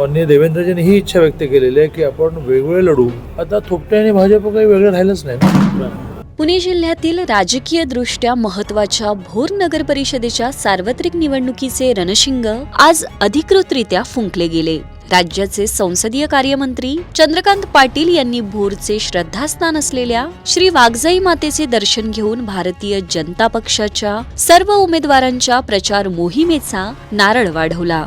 माननीय देवेंद्रजींनी ही इच्छा व्यक्त केलेली आहे की आपण वेगवेगळे लढू. आता थोपटे आणि भाजप काही वेगळं राहिलंच नाही पुणे जिल्ह्यातील राजकीय दृष्ट्या महत्त्वाच्या भोर नगर परिषदेच्या सार्वत्रिक निवडणुकीचे रणशिंग आज अधिकृतरित्या फुंकले गेले. राज्याचे संसदीय कार्यमंत्री चंद्रकांत पाटील यांनी भोरचे श्रद्धास्थान असलेल्या श्री वाघजाई मातेचे दर्शन घेऊन भारतीय जनता पक्षाच्या सर्व उमेदवारांच्या प्रचार मोहिमेचा नारळ वाढवला.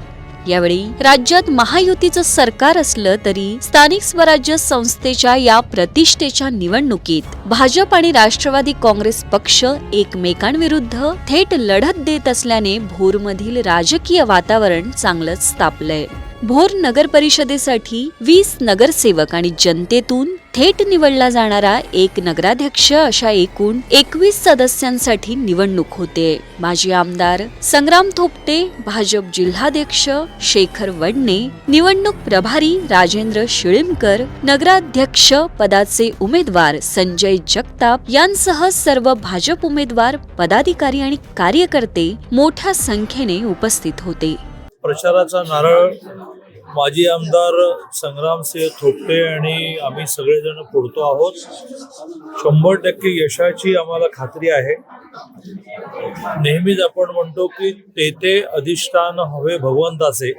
यावेळी राज्यात महायुतीचं सरकार असलं तरी स्थानिक स्वराज्य संस्थेच्या या प्रतिष्ठेच्या निवडणुकीत भाजप आणि राष्ट्रवादी काँग्रेस पक्ष एकमेकांविरुद्ध थेट लढत देत असल्याने भोरमधील राजकीय वातावरण चांगलंच तापलंय. भोर नगर परिषदेसाठी वीस नगरसेवक आणि जनतेतून थेट निवडला जाणारा एक नगराध्यक्ष अशा एकूण एकवीस सदस्यांसाठी निवडणूक होते. माजी आमदार संग्राम थोपटे भाजप जिल्हाध्यक्ष शेखर वडणे निवडणूक प्रभारी राजेंद्र शिळीमकर नगराध्यक्ष पदाचे उमेदवार संजय जगताप यांसह सर्व भाजप उमेदवार पदाधिकारी आणि कार्यकर्ते मोठ्या संख्येने उपस्थित होते. प्रचाराचा नारळ माजी आमदार संग्रामसिंह थोपटे आणि आम्ही सगळेजण फोडतो आहोत. शंभर टक्के यशाची आम्हाला खात्री आहे. नेहमीच आपण म्हणतो की ते ते अधिष्ठान हवे भगवंताचे.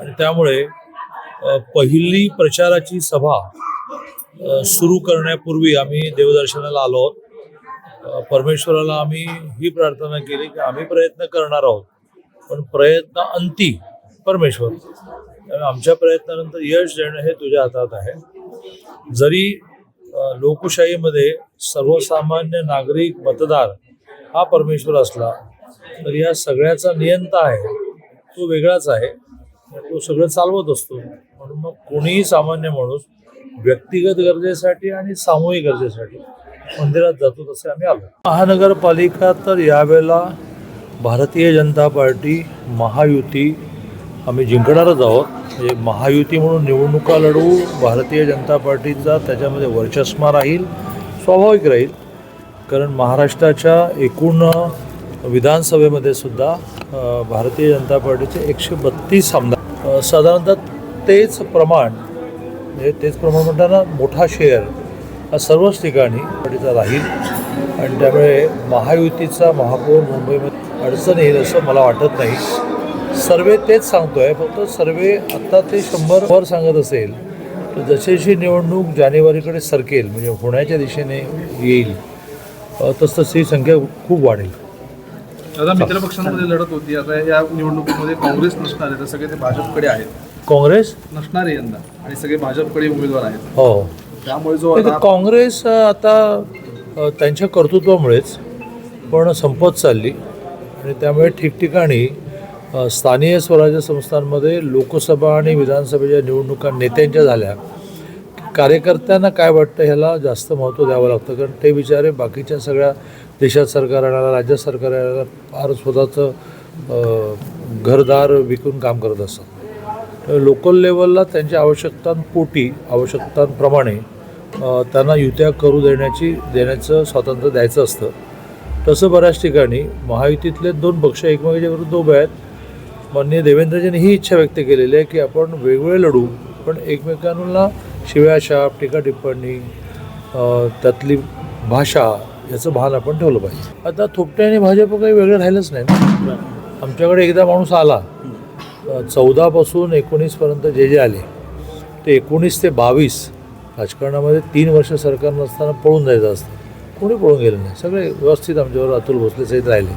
आणि त्यामुळे पहिली प्रचाराची सभा सुरू करण्यापूर्वी आम्ही देवदर्शनाला आलो आहोत. परमेश्वराला आम्ही ही प्रार्थना केली की आम्ही प्रयत्न करणार आहोत. पण प्रयत्न अंती परमेश्वर. त्यामुळे आमच्या प्रयत्नानंतर यश देणं हे तुझ्या हातात आहे. जरी लोकशाहीमध्ये सर्वसामान्य नागरिक मतदार हा परमेश्वर असला तर या सगळ्याचा नियंता आहे. तो वेगळाच आहे. तो सगळं चालवत असतो. म्हणून मग कोणीही सामान्य माणूस व्यक्तिगत गरजेसाठी आणि सामूहिक गरजेसाठी मंदिरात जातो तसे आम्ही आलो. महानगरपालिका तर यावेळेला भारतीय जनता पार्टी महायुती आम्ही जिंकणारच आहोत. म्हणजे महायुती म्हणून निवडणुका लढवू भारतीय जनता पार्टीचा त्याच्यामध्ये वर्चस्मा राहील स्वाभाविक राहील. कारण महाराष्ट्राच्या एकूण विधानसभेमध्ये सुद्धा भारतीय जनता पार्टीचे एकशे बत्तीस आमदार. साधारणतः तेच प्रमाण म्हणजे तेच प्रमाण म्हणताना मोठा शेअर हा सर्वच ठिकाणी पार्टीचा राहील. आणि त्यामुळे महायुतीचा महापौर मुंबईमध्ये अडचण येईल असं मला वाटत नाही. सर्वे तेच सांगतोय फक्त सर्वे आत्ता ते शंभर वर सांगत असेल तर जशी जशी निवडणूक जानेवारीकडे सरकेल म्हणजे होण्याच्या दिशेने येईल तसतशी ही संख्या खूप वाढेल. दादा मित्रपक्षांमध्ये लढत होती आता या निवडणुकीमध्ये काँग्रेस नसणार आहे तर सगळे ते भाजपकडे आहेत. काँग्रेस? नसणार आहे यंदा आणि सगळे भाजपकडे उमेदवार आहेत. हो. त्यामुळे जो आता काँग्रेस आता त्यांच्या कर्तृत्वामुळेच पण संपत चालली आणि त्यामुळे ठिकठिकाणी स्थानीय स्वराज्य संस्थांमध्ये लोकसभा आणि विधानसभेच्या निवडणुका नेत्यांच्या झाल्या कार्यकर्त्यांना काय वाटतं ह्याला जास्त महत्त्व द्यावं लागतं? कारण ते विचारे बाकीच्या सगळ्या देशात सरकार राज्य सरकार फार स्वतःचं घरदार विकून काम करत असतात. लोकल लेवलला त्यांच्या आवश्यकतांपोटी आवश्यकतांप्रमाणे त्यांना युत्या करू देण्याची देण्याचं स्वातंत्र्य द्यायचं असतं. तसं बऱ्याच ठिकाणी महायुतीतले दोन पक्ष एकमेकाच्या विरुद्ध उभे आहेत. माननीय देवेंद्रजींनी ही इच्छा व्यक्त केलेली आहे की आपण वेगवेगळे लढू पण एकमेकांना शिव्याशाप टीका टिप्पणी त्यातली भाषा याचं भान आपण ठेवलं पाहिजे. आता थोपटे आणि भाजप काही वेगळं राहिलंच नाही आमच्याकडे एकदा माणूस आला. चौदापासून एकोणीसपर्यंत जे जे आले ते एकोणीस ते बावीस राजकारणामध्ये तीन वर्ष सरकार नसताना पळून जायचं असतं. कोणी पळून गेलं नाही. सगळे व्यवस्थित आमच्यावर अतुल भोसले सहित राहिले.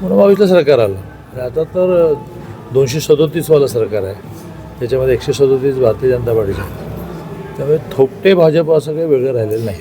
म्हणून बावीसला सरकार आलं. आता तर दोनशे सदोतीसवालं सरकार आहे. त्याच्यामध्ये एकशे सदोतीस भारतीय जनता पार्टीचे त्यामुळे थोपटे भाजप असं काही वेगळं राहिलेलं नाही.